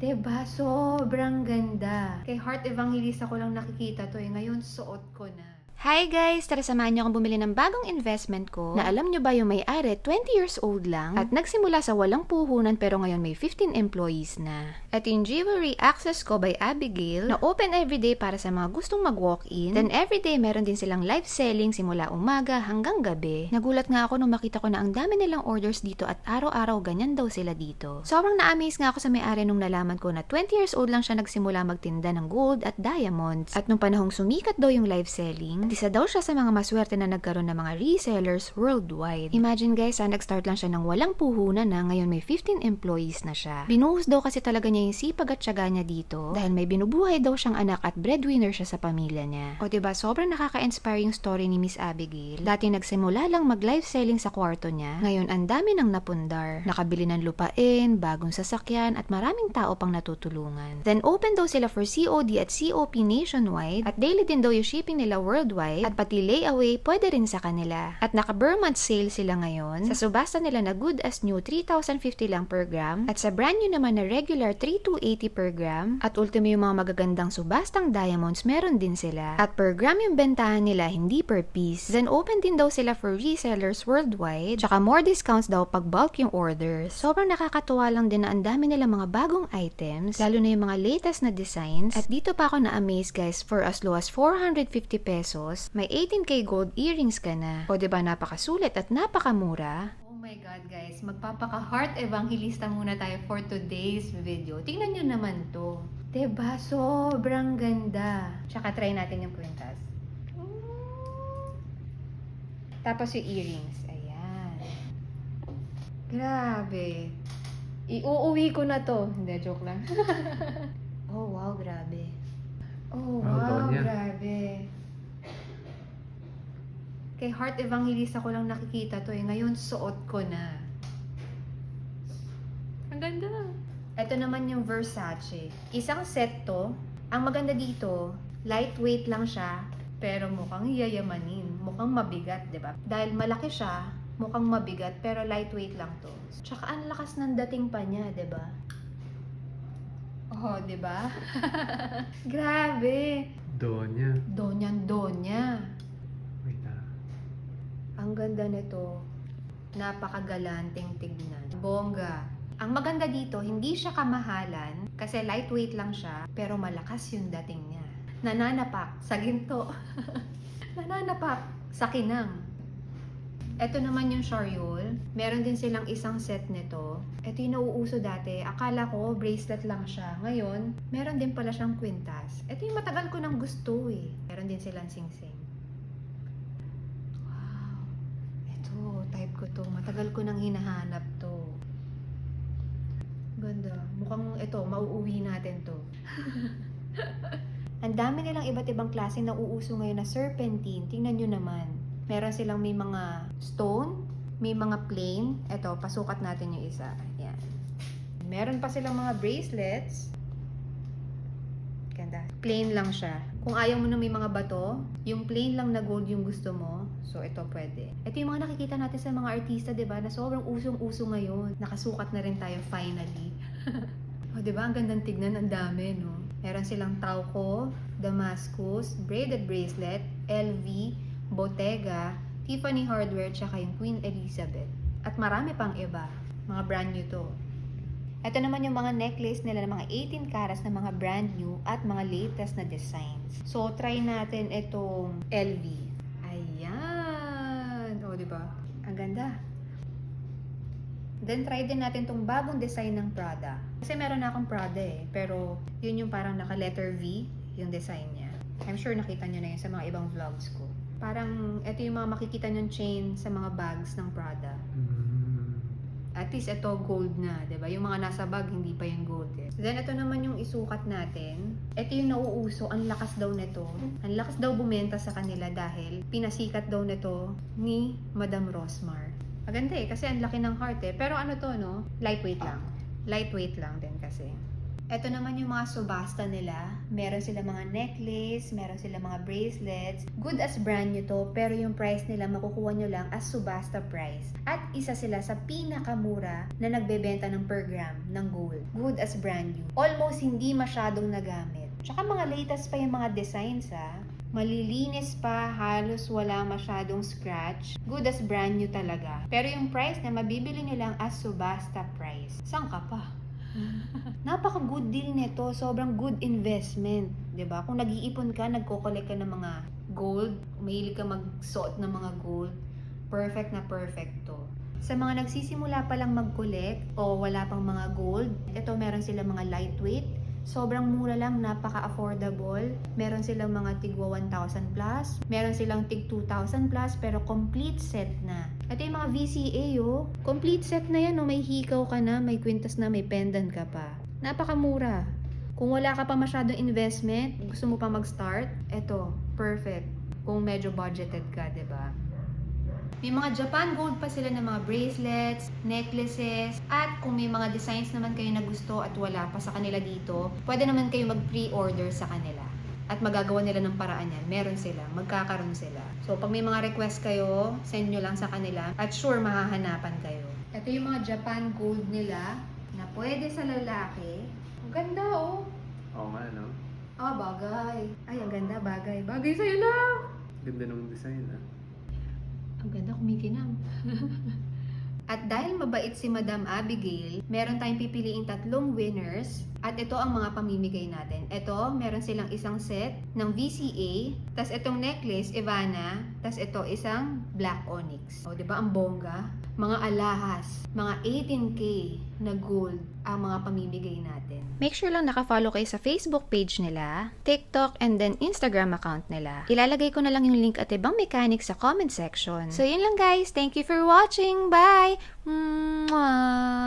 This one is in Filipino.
Diba? Sobrang ganda. Kay Heart Evangelista ko lang nakikita to eh. Ngayon, suot ko na. Hi guys! Tara samahan niyo akong bumili ng bagong investment ko na alam niyo ba yung may-ari 20 years old lang at nagsimula sa walang puhunan pero ngayon may 15 employees na. At yung Jewelry Access ko by Abigail na open everyday para sa mga gustong mag-walk-in. Then everyday meron din silang live selling simula umaga hanggang gabi. Nagulat nga ako nung makita ko na ang dami nilang orders dito at araw-araw ganyan daw sila dito. Sobrang na-amaze nga ako sa may-ari nung nalaman ko na 20 years old lang siya nagsimula magtinda ng gold at diamonds. At nung panahong sumikat daw yung live selling, isa daw siya sa mga maswerte na nagkaroon ng mga resellers worldwide. Imagine guys, ha, nag-start lang siya ng walang puhunan na ngayon may 15 employees na siya. Binuhos daw kasi talaga niya yung sipag at syaga niya dito dahil may binubuhay daw siyang anak at breadwinner siya sa pamilya niya. O diba, sobrang nakaka-inspire yung story ni Miss Abigail. Dati nagsimula lang mag-live selling sa kwarto niya. Ngayon, ang dami ng napundar. Nakabili ng lupain, bagong sasakyan, at maraming tao pang natutulungan. Then, open daw sila for COD at COP nationwide at daily din daw yung shipping nila worldwide at pati layaway pwede rin sa kanila. At naka month sale sila ngayon. Sa subasta nila na good as new 3,050 lang per gram at sa brand new naman na regular 3,280 per gram at ultimo yung mga magagandang subastang diamonds meron din sila. At per gram yung bentahan nila hindi per piece. Then open din daw sila for resellers worldwide tsaka more discounts daw pag bulk yung orders. Sobrang nakakatuwa lang din na ang dami nila mga bagong items lalo na yung mga latest na designs at dito pa ako na-amaze guys for as low as 450 pesos may 18k gold earrings ka na. O 'di ba napakasulit at napakamura? Oh my God, guys. Magpapaka-heart evangelista muna tayo for today's video. Tingnan nyo naman to. Diba? Sobrang ganda. Tsaka try natin yung kwintas. Tapos yung earrings. Ayan. Grabe. Iuuwi ko na to. Hindi, joke lang. oh, wow, grabe. Oh, Wow, wow, grabe. Kay Heart Evangelista ko lang nakikita to eh. Ngayon, suot ko na. Ang ganda. Ito naman yung Versace. Isang set to. Ang maganda dito, lightweight lang siya, pero mukhang yayamanin. Mukhang mabigat, di ba? Dahil malaki siya, mukhang mabigat, pero lightweight lang to. Tsaka ang lakas ng dating pa niya, di ba? Oh, di ba? Grabe. Donya. Donyan Donya. Ang ganda nito. Napakagalanting tignan. Bongga. Ang maganda dito, hindi siya kamahalan kasi lightweight lang siya, pero malakas yung dating niya. Nananapak sa ginto. Nananapak sa kinang. Ito naman yung Shariol. Meron din silang isang set nito. Ito yung nauuso dati. Akala ko bracelet lang siya. Ngayon, meron din pala siyang kwintas. Ito yung matagal ko nang gusto eh. Meron din silang sing-sing. Wow. Ito, type ko to. Matagal ko nang hinahanap to. Ganda. Mukhang ito, mauuwi natin to. Ang dami nilang iba't ibang klase na uuso ngayon na serpentine. Tingnan nyo naman. Meron silang may mga stone, may mga plain. Ito, pasukat natin yung isa. Yan. Meron pa silang mga bracelets. Ganda. Plain lang siya. Kung ayaw mo na may mga bato, yung plain lang na gold yung gusto mo, so ito pwede. Ito yung mga nakikita natin sa mga artista, di ba, na sobrang usong-uso ngayon. Nakasukat na rin tayo finally. o, di ba, ang gandang tignan, ang dami, no? Meron silang Tauco, Damascus, braided bracelet, LV, Bottega, Tiffany Hardware, tsaka yung Queen Elizabeth. At marami pang iba. Mga brand new to. Ito naman yung mga necklace nila ng mga 18 carats na mga brand new at mga latest na designs. So, try natin itong LV. Ayan! O, di ba? Ang ganda. Then, try din natin tong bagong design ng Prada. Kasi meron na akong Prada eh. Pero, yun yung parang naka-letter V, yung design niya. I'm sure nakita nyo na yun sa mga ibang vlogs ko. Parang, ito yung mga makikita nyo chain sa mga bags ng Prada Mm. At least ito gold na, 'di ba? Yung mga nasa bag hindi pa yung gold eh. Then ito naman yung isukat natin. Ito yung nauuso, ang lakas daw nito. Ang lakas daw bumenta sa kanila dahil pinasikat daw nito ni Madam Rosmar. Maganda eh kasi ang laki ng heart eh. Pero ano to no? Lightweight lang. Lightweight lang din kasi. Ito naman yung mga subasta nila. Meron sila mga necklace, meron sila mga bracelets. Good as brand new to, pero yung price nila makukuha nyo lang as subasta price. At isa sila sa pinakamura na nagbebenta ng per gram ng gold. Good as brand new. Almost hindi masyadong nagamit. Tsaka mga latest pa yung mga designs ha. Malilinis pa, halos wala masyadong scratch. Good as brand new talaga. Pero yung price na mabibili nyo lang as subasta price. Saan ka pa? Napaka-good deal nito. Sobrang good investment. 'di ba? Kung nag-iipon ka, nagko-collect ka ng mga gold, mahilig ka magsuot ng mga gold, perfect na perfect to. Sa mga nagsisimula pa lang mag-collect o wala pang mga gold, ito meron sila mga lightweight. Sobrang mura lang, napaka-affordable. Meron silang mga tigwa 1,000 plus. Meron silang tig 2,000 plus, pero complete set na. Ito yung mga VCA, oh. Complete set na yan, oh. May hikaw ka na, may kwintas na, may pendant ka pa. Napakamura. Kung wala ka pa masyadong investment, gusto mo pa mag-start, eto, perfect. Kung medyo budgeted ka, ba? May mga Japan Gold pa sila ng mga bracelets, necklaces, at kung may mga designs naman kayo na gusto at wala pa sa kanila dito, pwede naman kayo mag-pre-order sa kanila. At magagawa nila ng paraan yan. Meron sila. Magkakaroon sila. So, pag may mga request kayo, send nyo lang sa kanila. At sure, mahahanapan kayo. Ito yung mga Japan Gold nila na pwede sa lalaki. Ang ganda, oh. Oo nga, no? Ah, bagay. Ay, ang ganda, bagay. Bagay sa'yo lang. Ganda ng design, ah. Ang ganda kumikinang. At dahil mabait si Madam Abigail, meron tayong pipiliing tatlong winners at ito ang mga pamimigay natin. Ito, meron silang isang set ng VCA, tas itong necklace, Ivana, tas ito isang black onyx. O, di ba ang bongga? Mga alahas, mga 18k na gold ang mga pamimigay natin. Make sure lang nakafollow kayo sa Facebook page nila, TikTok, and then Instagram account nila. Ilalagay ko na lang yung link at ibang mechanics sa comment section. So yun lang guys. Thank you for watching. Bye! Mwah!